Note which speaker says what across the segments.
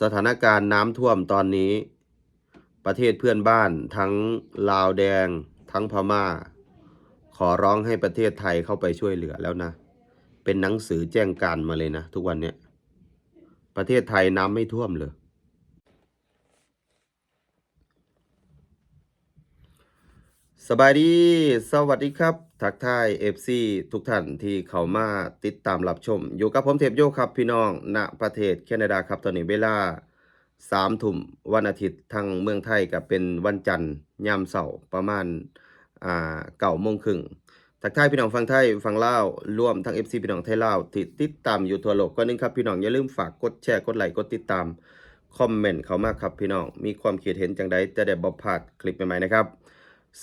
Speaker 1: สถานการณ์น้ำท่วมตอนนี้ ประเทศเพื่อนบ้านทั้งลาวแดง ทั้งพม่า ขอร้องให้ประเทศไทยเข้าไปช่วยเหลือแล้วนะ เป็นหนังสือแจ้งการมาเลยนะ ทุกวันเนี้ยประเทศไทยน้ำไม่ท่วมเลย สบายดี สวัสดีครับ ทักทาย FC ทุกท่านที่เข้ามาติดตามรับชม อยู่กับผมเทพโยครับ พี่น้อง ณ ประเทศแคนาดาครับ ตอนนี้เวลา3ทุ่มวันอาทิตย์ทางเมืองไทยกับเป็นวันจันทร์ยามเสาร์ประมาณอ่าเก่าโมงครึ่งทักทายพี่น้องฟังไทยฟังเล่าร่วมทั้ง FC พี่น้องไทยเล่าวที่ติดตามอยู่ทั่วโลกก็นึงครับพี่น้องอย่าลืมฝากกดแชร์กดไลค์กดติดตามคอมเมนต์เข้ามาครับพี่น้องมีความคิดเห็นจังใดจะได้บ่พลาดคลิปใหม่ๆนะครับ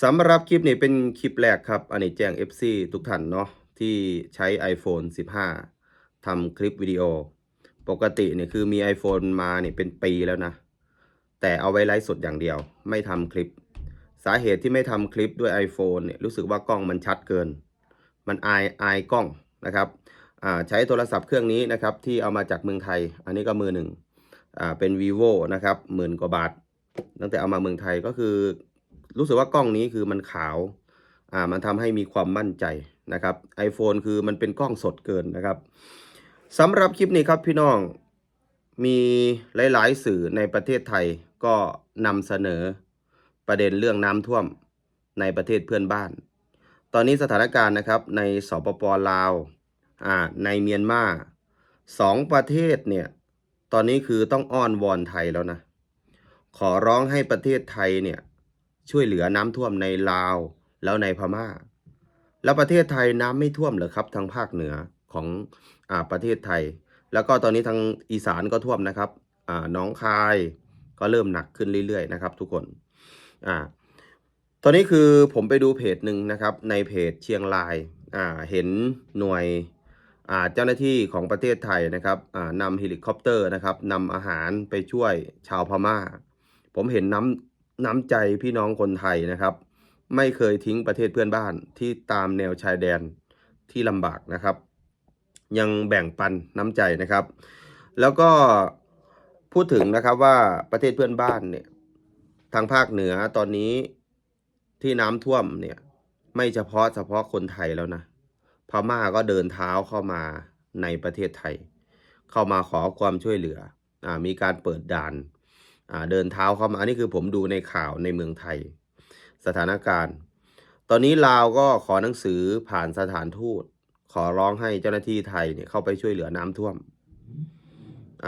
Speaker 1: สำหรับคลิปนี้เป็นคลิปแรกครับ อันนี้แจ้ง FC ทุกท่านเนาะที่ใช้ iPhone 15ทำคลิปวิดีโอ ปกติเนี่ยคือมี iPhone มาเนี่ยเป็นปีแล้วนะ แต่เอาไว้ไลฟ์สดอย่างเดียว ไม่ทำคลิป สาเหตุที่ไม่ทำคลิปด้วย iPhone เนี่ยรู้สึกว่ากล้องมันชัดเกิน มันอายอายกล้องนะครับอ่าใช้โทรศัพท์เครื่องนี้นะครับที่เอามาจากเมืองไทย อันนี้ก็มือหนึ่งอ่าเป็น vivo นะครับหมื่นกว่าบาท ตั้งแต่เอามาเมืองไทยก็คือ รู้สึกว่ากล้องนี้คือมันขาว อ่า มันทำให้มีความมั่นใจนะครับ iPhone คือมันเป็นกล้องสดเกินนะครับสำหรับคลิปนี้ครับพี่น้องมีหลาย ๆ สื่อในประเทศไทยก็นำเสนอประเด็นเรื่องน้ำท่วมในประเทศเพื่อนบ้าน ตอนนี้สถานการณ์นะครับในสปปลาวอ่าในเมียนมาสองประเทศเนี่ยตอนนี้คือต้องอ้อนวอนไทยแล้วนะ ขอร้องให้ประเทศไทยเนี่ย ช่วยเหลือน้ำท่วมในลาวแล้วในพม่า แล้วประเทศไทยน้ำไม่ท่วมเหรอครับ ทางภาคเหนือของอ่าประเทศไทย แล้วก็ตอนนี้ทางอีสานก็ท่วมนะครับอ่าน้องคายก็เริ่มหนักขึ้นเรื่อยๆนะครับ ทุกคนอ่าตอนนี้คือผมไปดูเพจหนึ่งนะครับ ในเพจเชียงรายอ่าเห็นหน่วยอ่าเจ้าหน้าที่ของประเทศไทยนะครับอ่านำเฮลิคอปเตอร์นะครับนำอาหารไปช่วยชาวพม่า ผมเห็นน้ำ น้ำใจพี่น้องคนไทยนะครับ ไม่เคยทิ้งประเทศเพื่อนบ้านที่ตามแนวชายแดนที่ลำบากนะครับ ยังแบ่งปันน้ำใจนะครับ แล้วก็พูดถึงนะครับว่าประเทศเพื่อนบ้านเนี่ยทางภาคเหนือตอนนี้ที่น้ำท่วมเนี่ยไม่เฉพาะเฉพาะคนไทยแล้วนะพม่าก็เดินเท้าเข้ามาในประเทศไทย เข้ามาขอความช่วยเหลืออมีการเปิดด่าน เดินเท้าเข้ามาอันนี้คือผมดูในข่าวในเมืองไทย สถานการณ์ ตอนนี้ลาวก็ขอหนังสือผ่านสถานทูต ขอร้องให้เจ้าหน้าที่ไทยเนี่ยเข้าไปช่วยเหลือน้ำท่วม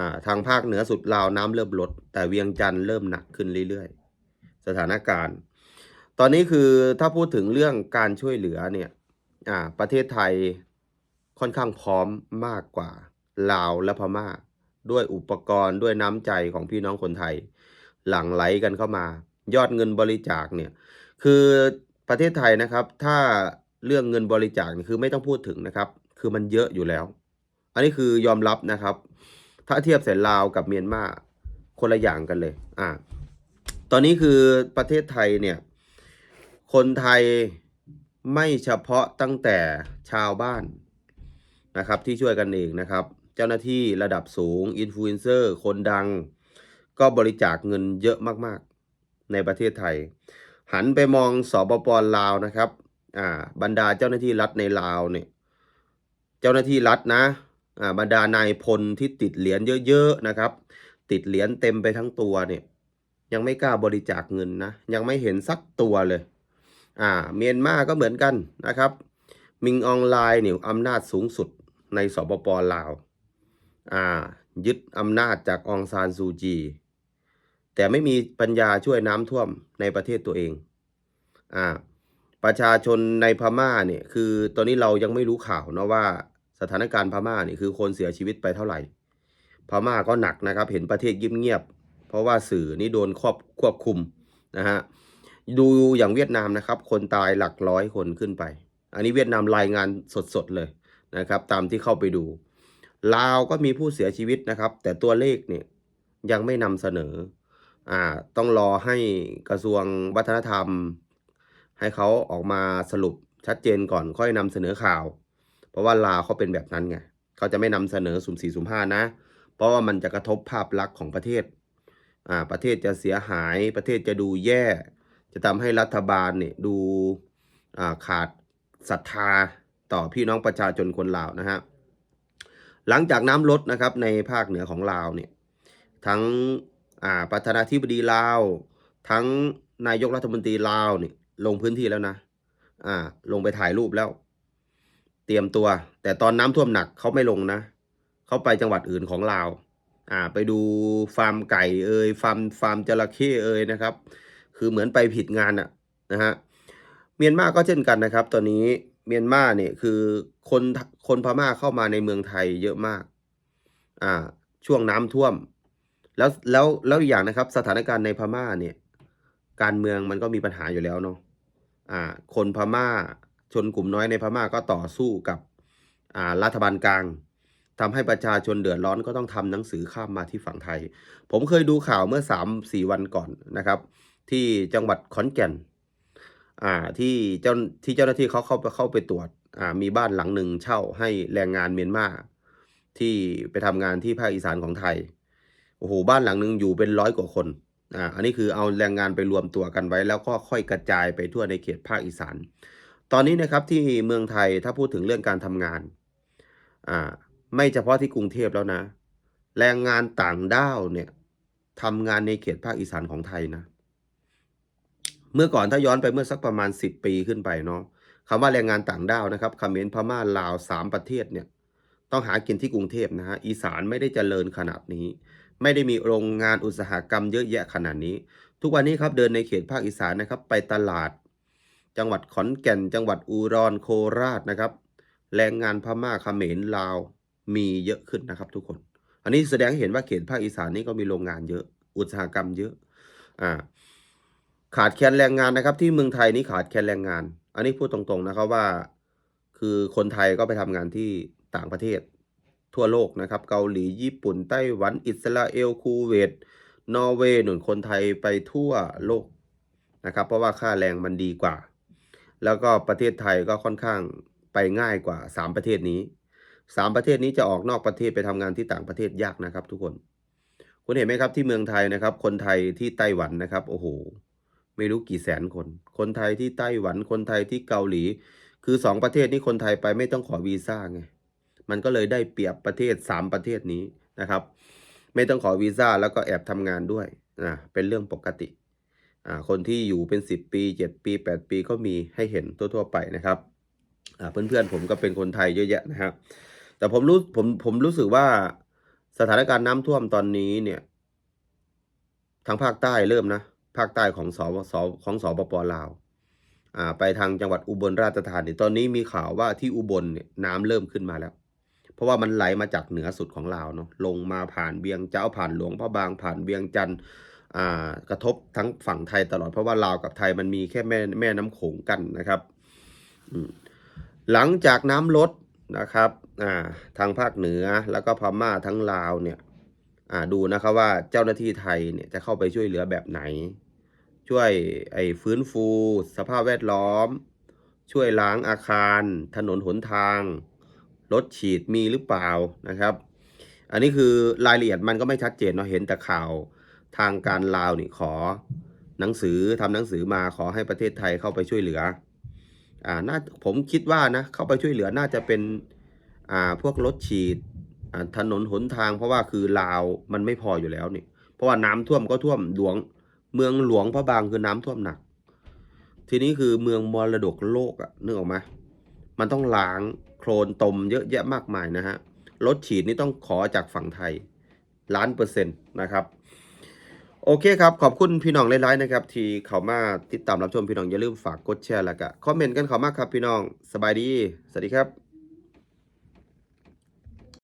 Speaker 1: าทางภาคเหนือสุดลาวน้ำเริ่มลด แต่เวียงจันทร์เริ่มหนักขึ้นเรื่อยๆ สถานการณ์ ตอนนี้คือถ้าพูดถึงเรื่องการช่วยเหลือเนี่ยประเทศไทยค่อนข้างพร้อมมากกว่าลาวและพม่า ด้วยอุปกรณ์ด้วยน้ำใจของพี่น้องคนไทย หลั่งไหลกันเข้ามา ยอดเงินบริจาคเนี่ยคือประเทศไทยนะครับ ถ้าเรื่องเงินบริจาคนี่คือไม่ต้องพูดถึงนะครับ คือมันเยอะอยู่แล้ว อันนี้คือยอมรับนะครับ ถ้าเทียบเสร็จลาวกับเมียนมาคนละอย่างกันเลย อ่า ตอนนี้คือประเทศไทยเนี่ย คนไทยไม่เฉพาะตั้งแต่ชาวบ้านนะครับที่ช่วยกันเองนะครับ เจ้าหน้าที่ระดับสูงอินฟลูเอนเซอร์คนดัง ก็บริจาคเงินเยอะมากๆ ในประเทศไทย หันไปมองสปปลาวนะครับอ่าบรรดาเจ้าหน้าที่รัฐในลาวเนี่ยเจ้าหน้าที่รัฐนะอ่าบรรดานายพลที่ติดเหรียญเยอะๆนะครับ ติดเหรียญเต็มไปทั้งตัวเนี่ยยังไม่กล้าบริจาคเงินนะยังไม่เห็นสักตัวเลยอ่าเมียนมาก็เหมือนกันนะครับ มิงออนไลน์เนี่ยอำนาจสูงสุดในสปปลาวอ่ายึดอำนาจจากองซานซูจี แต่ไม่มีปัญญาช่วยน้ำท่วมในประเทศตัวเองอ่าประชาชนในพม่าเนี่ยคือตอนนี้เรายังไม่รู้ข่าวนะว่าสถานการณ์พม่าเนี่ยคือคนเสียชีวิตไปเท่าไหร่ พม่าก็หนักนะครับ เห็นประเทศเงียบๆเพราะว่าสื่อนี่โดนควบควบคุมนะฮะดูอย่างเวียดนามนะครับ คนตายหลักร้อยคนขึ้นไป อันนี้เวียดนามรายงานสดๆเลยนะครับ ตามที่เข้าไปดูลาวก็มีผู้เสียชีวิตนะครับ แต่ตัวเลขเนี่ยยังไม่นำเสนอ อ่าต้องรอให้กระทรวงวัฒนธรรม ให้เขาออกมาสรุปชัดเจนก่อนค่อยนำเสนอข่าว เพราะว่าลาวเขาเป็นแบบนั้นไงเขาจะไม่นำเสนอสุ่มสี่สุ่มห้านะ เพราะว่ามันจะกระทบภาพลักษณ์ของประเทศอ่าประเทศจะเสียหายประเทศจะดูแย่ จะทำให้รัฐบาลเนี่ยดูอ่าขาดศรัทธาต่อพี่น้องประชาชนคนลาวนะฮะหลังจากน้ำลดนะครับในภาคเหนือของลาวเนี่ยทั้ง อ่าประธานาธิบดีลาว ทั้งนายกรัฐมนตรีลาวเนี่ยลงพื้นที่แล้วนะอ่า ลงไปถ่ายรูปแล้ว เตรียมตัว แต่ตอนน้ำท่วมหนักเขาไม่ลงนะเขาไปจังหวัดอื่นของลาว อ่า ไปดูฟาร์มไก่เอ่ยฟาร์มฟาร์มจระเข้เอ่ยนะครับ คือเหมือนไปผิดงานอะนะฮะเมียนมาก็เช่นกันนะครับ ตอนนี้เมียนมาเนี่ยคือคนคนพม่าเข้ามาในเมืองไทยเยอะมาก อ่า ช่วงน้ำท่วม แล้วแล้วแล้วอีกอย่างนะครับ สถานการณ์ในพม่าเนี่ย การเมืองมันก็มีปัญหาอยู่แล้วเนาะอ่า คนพม่าชนกลุ่มน้อยในพม่าก็ต่อสู้กับอ่ารัฐบาลกลางทำให้ประชาชนเดือดร้อนก็ต้องทำหนังสือข้ามมาที่ฝั่งไทย ผมเคยดูข่าวเมื่อสามสี่วันก่อนนะครับ ที่จังหวัดขอนแก่นอ่าที่เจ้าที่เจ้าหน้าที่เขาเข้าไปเข้าไปตรวจอ่ามีบ้านหลังหนึ่งเช่าให้แรงงานเมียนมาที่ไปทำงานที่ภาคอีสานของไทย อ้โหบ้านหลังหนึ่งอยู่เป็นร้อยกว่าคนอ่าอันนี้คือเอาแรงงานไปรวมตัวกันไว้ แล้วก็ค่อยกระจายไปทั่วในเขตภาคอีสาน ตอนนี้นะครับที่เมืองไทยถ้าพูดถึงเรื่องการทำงานอ่าไม่เฉพาะที่กรุงเทพแล้วนะ แรงงานต่างด้าวเนี่ยทำงานในเขตภาคอีสานของไทยนะ เมื่อก่อนถ้าย้อนไปเมื่อสักประมาณ 10 ปีขึ้นไปเนาะคำว่าแรงงานต่างด้าวนะครับเขมรพม่าลาวสามประเทศเนี่ย ต้องหากินที่กรุงเทพนะฮะอีสานไม่ได้เจริญขนาดนี้ ไม่ได้มีโรงงานอุตสาหกรรมเยอะแยะขนาดนี้ ทุกวันนี้ครับเดินในเขตภาคอีสานนะครับ ไปตลาด จังหวัดขอนแก่น จังหวัดอุดรโคราชนะครับ แรงงานพม่าเขมรลาวมีเยอะขึ้นนะครับ ทุกคน อันนี้แสดงให้เห็นว่าเขตภาคอีสานนี่ก็มีโรงงานเยอะ อุตสาหกรรมเยอะอ่าขาดแคลนแรงงานนะครับ ที่เมืองไทยนี่ขาดแคลนแรงงาน อันนี้พูดตรงๆนะครับว่า คือคนไทยก็ไปทำงานที่ต่างประเทศ ทั่วโลกนะครับ เกาหลีญี่ปุ่นไต้หวัน อิสราเอลคูเวตนอร์เวย์หนุนคนไทยไปทั่วโลกนะครับ เพราะว่าค่าแรงมันดีกว่า แล้วก็ประเทศไทยก็ค่อนข้างไปง่ายกว่า 3 ประเทศนี้ 3 ประเทศนี้จะออกนอกประเทศไปทำงานที่ต่างประเทศยากนะครับ ทุกคน คุณเห็นไหมครับที่เมืองไทยนะครับ คนไทยที่ไต้หวันนะครับ โอ้โห ไม่รู้กี่แสนคน คนไทยที่ไต้หวัน คนไทยที่เกาหลี คือสองประเทศนี้คนไทยไปไม่ต้องขอวีซ่าไง มันก็เลยได้เปรียบประเทศสามประเทศนี้นะครับ ไม่ต้องขอวีซ่าแล้วก็แอบทำงานด้วยนะเป็นเรื่องปกติอ่าคนที่อยู่เป็นสิบปีเจ็ดปีแปดปีก็มีให้เห็นทั่ว ๆ ไปนะครับอ่าเพื่อนๆผมก็เป็นคนไทยเยอะแยะนะครับ แต่ผมรู้ผมผมรู้สึกว่าสถานการณ์น้ำท่วมตอนนี้เนี่ยทางภาคใต้เริ่มนะ ภาคใต้ของสวสของสปปลาวอ่าไปทางจังหวัดอุบลราชธานีตอนนี้มีข่าวว่าที่อุบลเนี่ยน้ำเริ่มขึ้นมาแล้ว เพราะว่ามันไหลมาจากเหนือสุดของลาวเนาะลงมาผ่านเวียงเจ้าผ่านหลวงพระบางผ่านเวียงจันทร์กระทบทั้งฝั่งไทยตลอดเพราะว่าลาวกับไทยมันมีแค่แม่แม่น้ำโขงกันนะครับหลังจากน้ำลดนะครับาทางภาคเหนือแล้วก็พม่าทั้งลาวเนี่ยดูนะครับว่าเจ้าหน้าที่ไทยเนี่ยจะเข้าไปช่วยเหลือแบบไหน ช่วยไอ้ฟื้นฟู สภาพแวดล้อม ช่วยล้างอาคาร ถนนหนทาง รถฉีดมีหรือเปล่านะครับ อันนี้คือรายละเอียดมันก็ไม่ชัดเจนเนาะเห็นแต่ข่าวทางการลาวนี่ขอหนังสือทำหนังสือมาขอให้ประเทศไทยเข้าไปช่วยเหลือ อ่าน่าผมคิดว่านะเข้าไปช่วยเหลือน่าจะเป็นอ่าพวกรถฉีดอ่าถนนหนทางเพราะว่าคือลาวมันไม่พออยู่แล้วนี่เพราะว่าน้ำท่วมก็ท่วมหลวงเมืองหลวงพระบางคือน้ำท่วมหนัก ทีนี้คือเมืองมรดกโลกอะนึกออกไหมมันต้องล้าง คลนตมเยอะแยะมากมายนะฮะรถฉีดนี่ต้องขอจากฝั่งไทยล้านเปอร์เซ็นต์นะครับ โอเคครับ ขอบคุณพี่น้องหลายๆนะครับ ที่เข้ามาติดตามรับชมพี่น้องอย่าลืมฝากกดแชร์แล้วก็คอมเมนต์กันเข้ามาครับพี่น้องสบายดี สวัสดีครับ